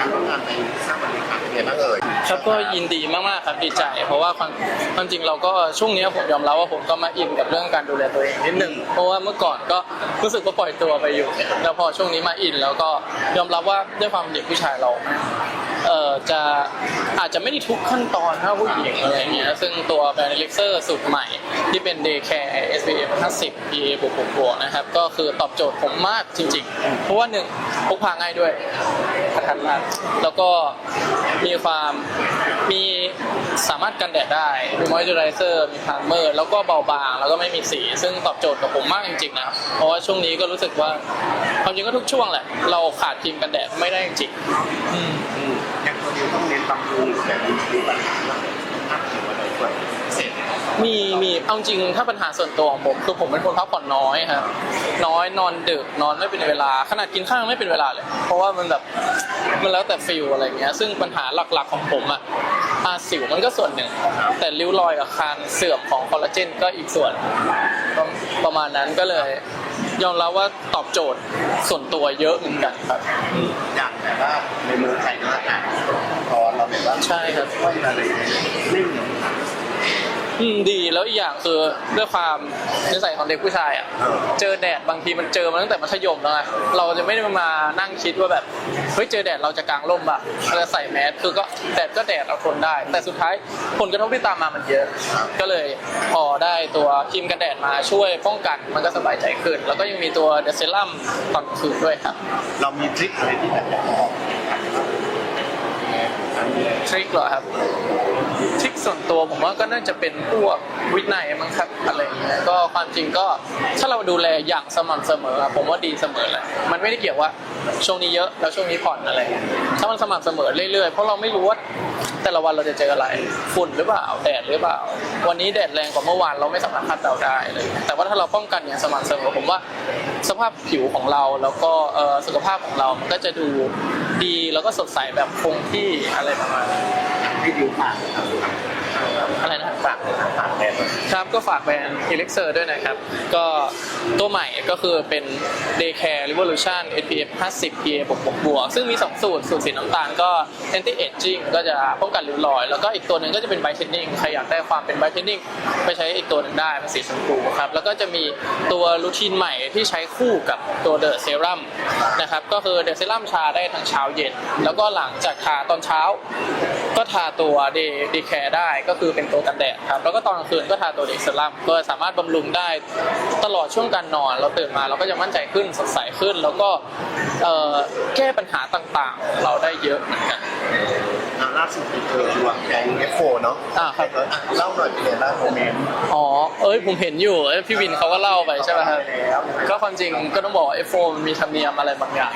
การร่วมงานในสร้างวันนี้ครับเป็นไงบ้างเอ่ยครับก็ยินดีมากๆครับดีใจ เพราะว่าความความจริงเราก็ช่วงนี้ผมยอมรับว่าผมก็มาอินกับเรื่องการดูแลตัวเองนิดหนึ่งเพราะว่าเมื่อก่อนก็รู้สึกว่าปล่อยตัวไปอยู่ แล้วพอช่วงนี้มาอินแล้วก็ยอมรับว่าด้วยความเด็กผู้ชายเราเอ่อจะอาจจะไม่ได้ทุกขั้นตอนเท่าผู้หญิงอะไรเงี้ยซึ่งตัวแบรนด์เล็กเซอร์สูตรใหม่ ที่เป็น Day Care SPF 50 PA บวกบวกๆนะครับ ก็คือตอบโจทย์ผมมากจริง ๆ เพราะว่าหนึ่ง พกพาง่ายด้วยกระทันรัดแล้วก็มีความมีสามารถกันแดดได้ มีมอยเจอไรเซอร์ มีพรามเมอร์ แล้วก็เบาบาง แล้วก็ไม่มีสี ซึ่งตอบโจทย์กับผมมากจริงๆนะ เพราะว่าช่วงนี้ก็รู้สึกว่าความจริงก็ทุกช่วงแหละ เราขาดครีมกันแดดไม่ได้จริงๆอืมอืมอย่างตัวนี้ต้องเน้นบำรุงแต่มีมีปัญหาเรื่องภาพผิวอะไรส่วนพิเศษไห มมีมีเอาจริงถ้าปัญหาส่วนตัวของผมคือผมเป็นคนพักผ่อนน้อยครับน้อยนอนดึกนอนไม่เป็นเวลา ขนาดกินข้าวยังไม่เป็นเวลาเลย เพราะว่ามันแบบมันแล้วแต่ฟิลอะไรเงี้ย ซึ่งปัญหาหลักๆของผมอะอาสิวมันก็ส่วนหนึ่ง แต่ริ้วรอยกับคางเสื่อมของคอลลาเจนก็อีกส่วนประประมาณนั้นก็เลย ยอมรับว่าตอบโจทย์ส่วนตัวเยอะเหมือนกันครับอย่างแบบว่าในเมืองไทยเนอะอากาศร้อนเราแบบว่าใช่ครับว่าอะไรไม่เหนียว อืมดีแล้วอีกอย่างคือด้วยความนิสัยของเด็กผู้ชายอะเออ เจอแดดบางทีมันเจอมาตั้งแต่มัธยมแล้วไงเราจะไม่ได้มานั่งคิดว่าแบบเฮ้ยเจอแดดเราจะกางร่มป่ะเราจะใส่แมสคือก็แดดก็แดดเราทนได้ แต่สุดท้ายผลกระทบที่ตามมามันเยอะ ก็เลยพอได้ตัวครีมกันแดดมาช่วยป้องกันมันก็สบายใจขึ้น แล้วก็ยังมีตัวเดซรั่มตอนกลางคืนด้วยครับ เรามีทริคอะไรที่แบบอยากจะบอกอันนี้ทริคเหรอครับ ทริคส่วนตัวผมว่าก็น่าจะเป็นพวกวินัยมั้งครับอะไรอย่างเงี้ยก็ความจริงก็ถ้าเราดูแลอย่างสม่ำเสมอผมว่าดีเสมอแหละมันไม่ได้เกี่ยวว่าช่วงนี้เยอะแล้วช่วงนี้ผ่อนอะไรเงี้ยถ้ามันสม่ำเสมอเรื่อยๆเพราะเราไม่รู้ว่าแต่ละวันเราจะเจออะไรฝุ่นหรือเปล่าแดดหรือเปล่า วันนี้แดดแรงกว่าเมื่อวานเราไม่สามารถคาดเดาได้เลยแต่ว่าถ้าเราป้องกันอย่างสม่ำเสมอผมว่าสภาพผิวของเราแล้วก็เอ่อสุขภาพของเรามันก็จะดูดีแล้วก็สดใสแบบคงที่อะไรประมาณนั้น ให้ดิวฝากอะไรนะฝาก ครับก็ฝากแบรนด์ Elixir ด้วยนะครับ ก็ตัวใหม่ก็คือเป็น Day Care Revolution SPF 50 PA บวกบวกบวกซึ่งมี 2 สูตร สูตรสีน้ำตาลก็ anti aging ก็จะป้องกันริ้วรอย แล้วก็อีกตัวหนึ่งก็จะเป็น brightening ใครอยากได้ความเป็น brightening ไปใช้อีกตัวหนึ่งได้เป็นสีชมพูครับ แล้วก็จะมีตัวรูทีนใหม่ที่ใช้คู่กับตัว The Serum นะครับก็คือ The Serum ชาได้ทั้งเช้าเย็น แล้วก็หลังจากทาตอนเช้า ก็ทาตัว Day Day Care ได้ก็คือเป็นตัวกันแดดครับแล้วก็ตอนกลางคืนก็ทาตัว Day Serum ก็สามารถบำรุงได้ตลอดช่วงการนอน เราตื่นมาเราก็จะมั่นใจขึ้นสดใสขึ้น แล้วก็เอ่อแก้ปัญหาต่างๆเราได้เยอะเหมือนกันอ่าล่าสุดมีเจอดวงแกง F4 เนาะอ่าครับเอออะเล่าหน่อยเป็นไงบ้างโมเมนต์อ๋อ เอ้ยผมเห็นอยู่เอ้ยพี่วินเขาก็เล่าไปใช่ไหมครับแล้วก็ความจริงก็ต้องบอกว่า F4 มันมีธรรมเนียมอะไรบางอย่าง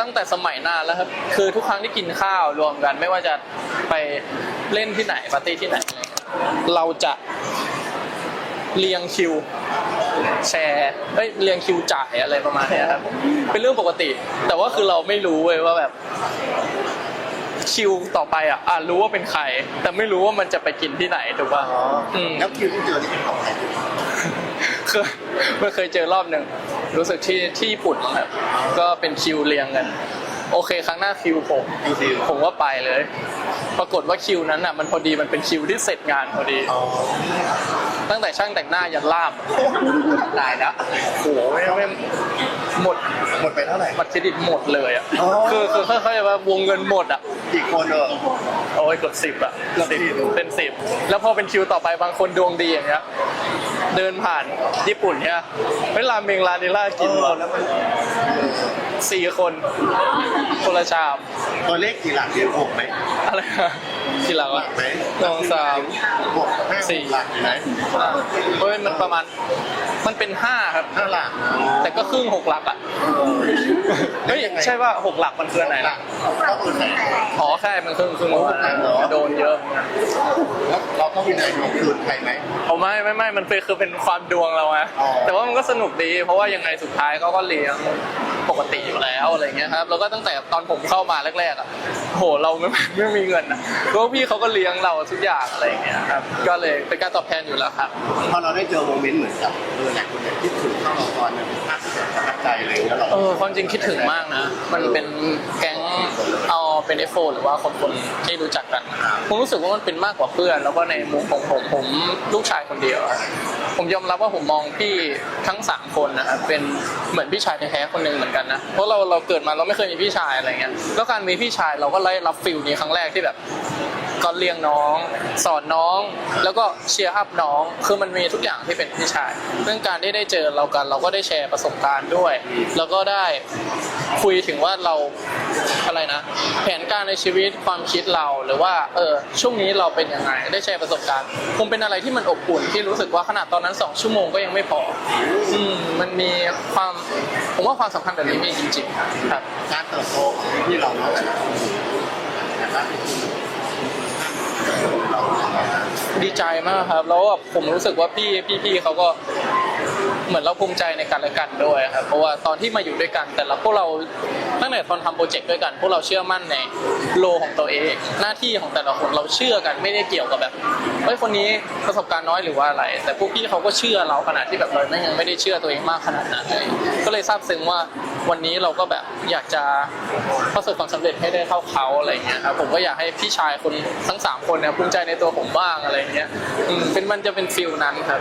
ตั้งแต่สมัยนานแล้วครับคือทุกครั้งที่กินข้าวรวมกันไม่ว่าจะไปเล่นที่ไหนปาร์ตี้ที่ไหนอะไรเงี้ยเราจะ เรียงคิวแชร์เอ้ยเรียงคิวจ่ายอะไรประมาณเนี้ยครับเป็นเรื่องปกติ แต่ว่าคือเราไม่รู้เว้ยว่าแบบคิวต่อไปอะอะรู้ว่าเป็นใคร แต่ไม่รู้ว่ามันจะไปกินที่ไหนถูกป่ะอ๋ออมแล้วคิวที่เจอนี่เป็นของใครเคยไม่เคยเจอรอบหนึ่งรู้สึกที่ที่ญี่ปุ่นมั้งครับก็เป็นคิวเรียงกัน โอเคครั้งหน้าคิวผมคิวดิวผมก็ไปเลย ปรากฏว่าคิวนั้นอะ มันพอดีมันเป็นคิวที่เสร็จงานพอดีอ๋อ ตั้งแต่ช่างแต่งหน้ายันล่ามตายแล้วโอ้โหไม่ไม่หมดหมดไปเท่าไหร่ บัตรเครดิตหมดเลยอะอ๋อ คือคือค่อยๆว่าวงเงินหมดอะอีกคนเออ โอ้ยกดสิบอะเกือบสิบสิบ เป็นสิบแล้วพอเป็นคิวต่อไปบางคนดวงดีอย่างเงี้ยเดินผ่านญี่ปุ่นเนี่ยเวลาเมงลาเนล่าเอกินอวะแล้วมันสี่คนคนละชามตัวเลขกี่หลักเดียวหกไหมอะไรอะ กี่หลักหลัวะกไหมสองสามหกห้าสี่หลักไหมอ่าเฮ้ยมันประมาณ มันเป็นห้าครับห้าหลัก แต่ก็ครึ่งหกหลักอะเฮ้ยใช่ว่าหกหลักมันคืออันไหนหลันะกก็คือไหนอ๋อใช่มันครึ่งครึ่งหกหลักเหรอโดนเยอะเหมือนกันแล้วเราต้องวินัยยกคืนใครไหมเอาไม่ไม่ไม่มันเป็นคือเป็นความดวงเราไงอ๋อแต่ว่ามันก็สนุกดี เพราะว่ายังไงสุดท้ายเขาก็เลี้ยง ปกติอยู่แล้วอะไรเงี้ยครับแล้วก็ตั้งแต่ตอนผมเข้ามาแรกๆอะโหเราไม่ไม่มีเงินอะเพราะว่าพี่เขาก็เลี้ยงเราทุกอย่างอะไรเงี้ยครับก็เลยเป็นการตอบแทนอยู่แล้วครับ พอเราได้เจอโมเมนต์เหมือนกับเออหลายคนเนี่ยคิดถึงเข้าละครเนี่ยเป็นภาพที่แบบประทับใจเลยแล้วเราเออความจริงคิดถึงมากนะ มันเป็นแก๊งเอา เป็นเอฟโฟหรือว่าคนคนที่รู้จักกันผมรู้สึกว่ามันเป็นมากกว่าเพื่อน แล้วก็ในมุมของผมผมลูกชายคนเดียวผมยอมรับว่าผมมองพี่ทั้งสามคนนะครับเป็นเหมือนพี่ชายแท้ๆคนหนึ่งเหมือนกันนะเพราะเราเราเกิดมาเราไม่เคยมีพี่ชายอะไรเงี้ยแล้วการมีพี่ชายเราก็ได้รับฟิลนี้ครั้งแรกที่แบบก็เลี้ยงน้อง สอนน้อง แล้วก็เชียร์อัพน้อง คือมันมีทุกอย่างที่เป็นพี่ชาย เรื่องการที่ได้เจอเรากัน เราก็ได้แชร์ประสบการณ์ด้วย แล้วก็ได้ คุยถึงว่าเราอะไรนะ แผนการในชีวิตความคิดเราหรือว่าเออช่วงนี้เราเป็นยังไงได้แชร์ประสบการณ์คงเป็นอะไรที่มันอบอุ่นที่รู้สึกว่าขนาดตอนนั้นสองชั่วโมงก็ยังไม่พออืมมันมีความผมว่าความสำคัญแบบนี้มีจริงๆครับการเติบโตของที่เราเนาะแต่ละคนนะครับเราดีใจมากครับ แล้วแบบผมรู้สึกว่าพี่พี่ๆเขาก็ เหมือนเราภูมิใจในกันและกันด้วยครับเพราะว่าตอนที่มาอยู่ด้วยกัน แต่ละพวกเราตั้งแต่ตอนทำโปรเจกต์ด้วยกัน พวกเราเชื่อมั่นในโลของตัวเอง หน้าที่ของแต่ละคนเราเชื่อกันไม่ได้เกี่ยวกับแบบเฮ้ยคนนี้ประสบการณ์น้อยหรือว่าอะไร แต่พวกพี่เขาก็เชื่อเราขนาดที่แบบเราไม่ยังไม่ได้เชื่อตัวเองมากขนาดนั้นเลยก็เลยซาบซึ้งว่าวันนี้เราก็แบบอยากจะประสบความสำเร็จให้ได้เท่าเขาอะไรเงี้ยครับผมก็อยากให้พี่ชายคนทั้งสามคนเนี่ยภูมิใจในตัวผมบ้างอะไรเงี้ยอืมเป็นมันจะเป็นฟิลนั้นครับ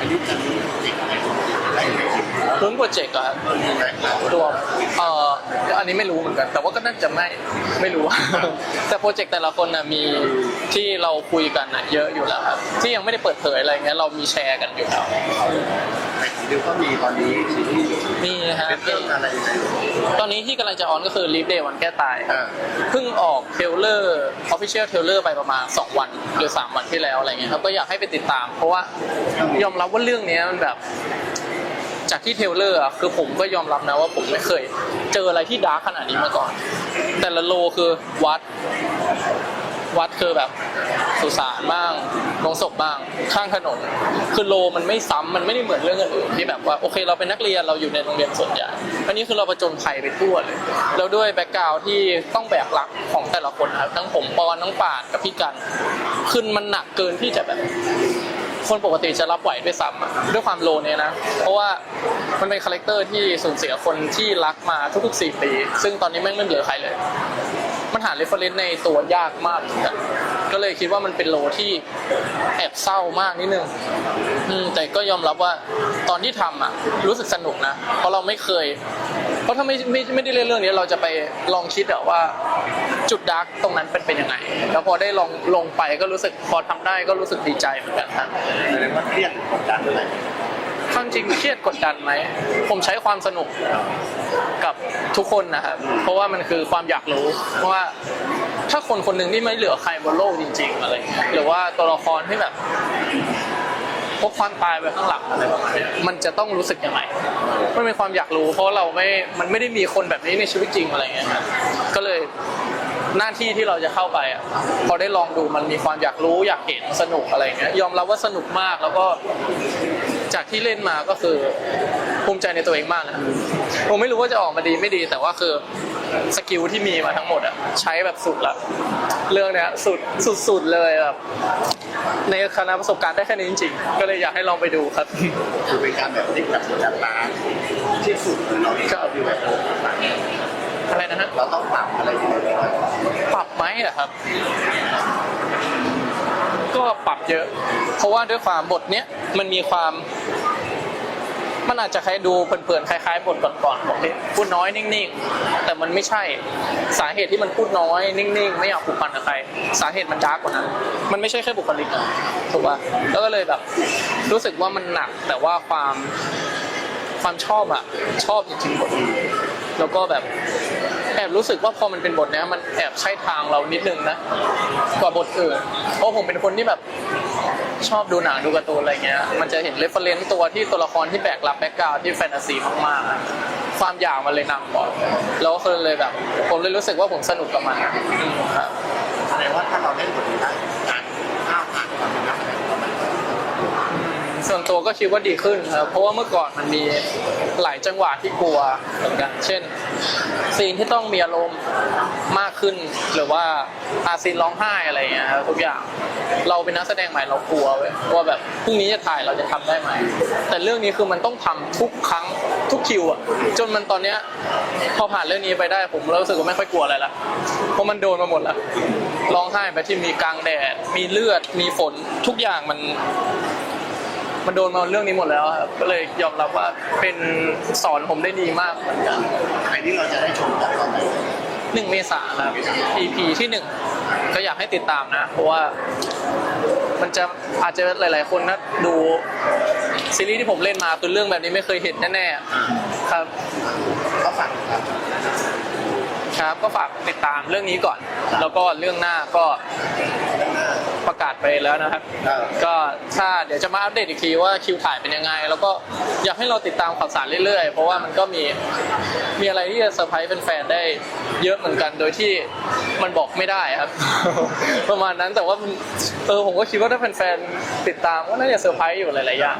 อายุจะ งี้ยลุ้นโปรเจกต์อะครับมีไหมตัวเอ่ออันนี้ไม่รู้เหมือนกัน แต่ว่าก็น่าจะไม่ไม่รู้ แต่โปรเจกต์แต่ละคนนะมีที่เราคุยกันนะเยอะอยู่แล้วครับที่ยังไม่ได้เปิดเผยอะไรเงี้ยเรามีแชร์กันอยู่แล้วแต่ของดิวก็มีตอนนี้ซีรีส์อยู่มีฮะเป็นเรื่องอะไรยังไงตอนนี้ที่กำลังจะออนก็คือ Leave Day วันแก้ตายครับอ่าเพิ่งออกเทรลเลอร์ Official เทรลเลอร์ไปประมาณ 2 วันหรือ 3 วันที่แล้วอะไรเงี้ยครับก็อยากให้ไปติดตาม เพราะว่ายอมรับว่าเรื่องเนี้ยมันแบบ จากที่เทเลอร์อะคือผมก็ยอมรับนะว่าผมไม่เคย เจออะไรที่ดาร์กขนาดนี้มาก่อน แต่ละโลคือวัด วัดคือแบบสุสานบ้างโรงศพบ้าง ข้างถนน คือโลมันไม่ซ้ำมันไม่ได้เหมือนเรื่องอื่นที่แบบว่าโอเค เราเป็นนักเรียนเราอยู่ในโรงเรียนส่วนใหญ่อันนี้คือเราประจนภัยไปทั่วเลยแล้วด้วยแบ็กกราวที่ต้องแบกรับของแต่ละคนครับทั้งผมปอนทั้งปาดกับพี่กันขึ้นมันหนักเกินที่จะแบบ คนปกติจะรับไหวด้วยซ้ำด้วยความโลเนี่ยนะ เพราะว่ามันเป็นคาแรคเตอร์ที่สูญเสียคนที่รักมาทุกๆ4ปี ซึ่งตอนนี้แม่งไม่เหลือใครเลย มันหาเรฟเฟรนซ์ในตัวยากมากกันก็เลยคิดว่ามันเป็นโลที่แอบเศร้ามากนิดนึงแต่ก็ยอมรับว่าตอนที่ทำอะรู้สึกสนุกนะ เพราะเราไม่เคย เพราะถ้าไม่ไม่ไม่ได้เล่นเรื่องนี้เราจะไปลองคิดอะว่าจุดดาร์กตรงนั้นเป็นเป็นยังไง แล้วพอได้ลองลงไปก็รู้สึกพอทำได้ก็รู้สึกดีใจเหมือนกันครับแสดงว่าเครียดกดดันอะไรความจริงเครียดกดดันไหม ผมใช้ความสนุกกับทุกคนนะครับ เพราะว่ามันคือความอยากรู้ว่าถ้าคนคนหนึ่งที่ไม่เหลือใครบนโลกจริง ๆ อะไรเงี้ยหรือว่าตัวละครที่แบบพกความตายไปข้างหลังอะไรประมาณเนี้ยมันจะต้องรู้สึกยังไง มันเป็นความอยากรู้ เพราะเราไม่ มันไม่ได้มีคนแบบนี้ในชีวิตจริงอะไรเงี้ยครับก็เลยหน้าที่ที่เราจะเข้าไปอะพอได้ลองดูมันมีความอยากรู้อยากเห็นสนุกอะไรเงี้ยยอมรับว่าสนุกมากแล้วก็จากที่เล่นมาก็คือภูมิใจในตัวเองมากนะผมไม่รู้ว่าจะออกมาดีไม่ดีแต่ว่าคือ สกิลที่มีมาทั้งหมดอะใช้แบบสุดละเรื่องเนี้ยสุดสุดๆเลยแบบในคณะประสบการณ์ได้แค่นี้จริงๆ ก็เลยอยากให้ลองไปดูครับ คือเป็นการแบบที่แบบจัดตาที่สุดของเราที่เราอยู่แบบโอ้อะไรนะฮะเราต้องปรับอะไรยังไงบ้างปรับไหมอะครับ ก็ปรับเยอะ เพราะว่าด้วยความบทเนี้ยมันมีความ มันอาจจะใครดูเพลินๆคล้ายๆบทก่อนๆของที่พูดน้อยนิ่งๆ แต่มันไม่ใช่สาเหตุที่มันพูดน้อยนิ่งๆ ไม่อยากผูกพันกับใคร สาเหตุมันดาร์กกว่านั้น มันไม่ใช่แค่บุคลิกนะถูกป่ะแล้วก็เลยแบบ รู้สึกว่ามันหนักแต่ว่าความความชอบอะชอบจริงๆบทแล้วก็แบบแอบรู้สึกว่าพอมันเป็นบทเนี้ยมันแอบใช่ทางเรานิดนึงนะกว่าบทอื่นเพราะผมเป็นคนที่แบบ ชอบดูหนังดูการ์ตูนอะไรเงี้ย มันจะเห็นเรฟเฟรนซ์ตัวที่ตัวละครที่แบกรับแบ็กกราวที่แฟนตาซีมากๆอะความอยากมันเลยนำก่อนแล้วก็เลยแบบ ผมเลยรู้สึกว่าผมสนุกกับมันอืมครับ วนตัวก็คิดว่าดีขึ้นครับเพราะว่าเมื่อก่อนมันมีหลายจังหวะที่กลัวเหมือนกัน เช่น ซีนที่ต้องมีอารมณ์มากขึ้น หรือว่าอาซีนร้องไห้อะไรอย่างเงี้ยครับทุกอย่างเราเป็นนักแสดงใหม่เรากลัวเว้ยว่าแบบพรุ่งนี้จะถ่ายเราจะทำได้ไหมแต่เรื่องนี้คือมันต้องทำทุกครั้งทุกคิวอะจนมันตอนเนี้ยพอผ่านเรื่องนี้ไปได้ผมรู้สึกว่าไม่ค่อยกลัวอะไรละเพราะมันโดนมาหมดล้วร้องไห้ไปที่มีกลางแดด มีเลือดมีฝนทุกอย่างมัน มันโดนมาเรื่องนี้หมดแล้วครับก็เลยยอมรับว่าเป็นสอนผมได้ดีมากเหมือนกันอันนี้เราจะได้ชมจากตอนไหนหนึ่งเมษาครับ EP ที่หนึ่งก็อยากให้ติดตามนะ เพราะว่ามันจะอาจจะหลาย ๆ คนนะดูซีรีส์ที่ผมเล่นมาคือเรื่องแบบนี้ไม่เคยเห็นแน่ๆครับก็ฝากครับครับก็ฝากติดตามเรื่องนี้ก่อน แล้วก็เรื่องหน้าก็ ประกาศไปแล้วนะครับ ก็ถ้าเดี๋ยวจะมาอัปเดตอีกทีว่าคิวถ่ายเป็นยังไง แล้วก็อยากให้เราติดตามข่าวสารเรื่อยๆ เพราะว่ามันก็มีมีอะไรที่จะเซอร์ไพรส์แฟนๆได้เยอะเหมือนกันโดยที่มันบอกไม่ได้ครับ ประมาณนั้นแต่ว่ามันเออผมก็คิดว่าถ้าแฟนๆติดตามก็น่าจะเซอร์ไพรส์อยู่หลายๆอย่าง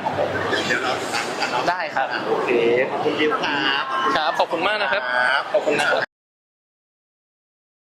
เดี๋ยวเราติดตามกันเนาะได้ครับโอเคขอบคุณยิวครับ ครับขอบคุณมากนะครับ ครับ ขอบคุณนะครับ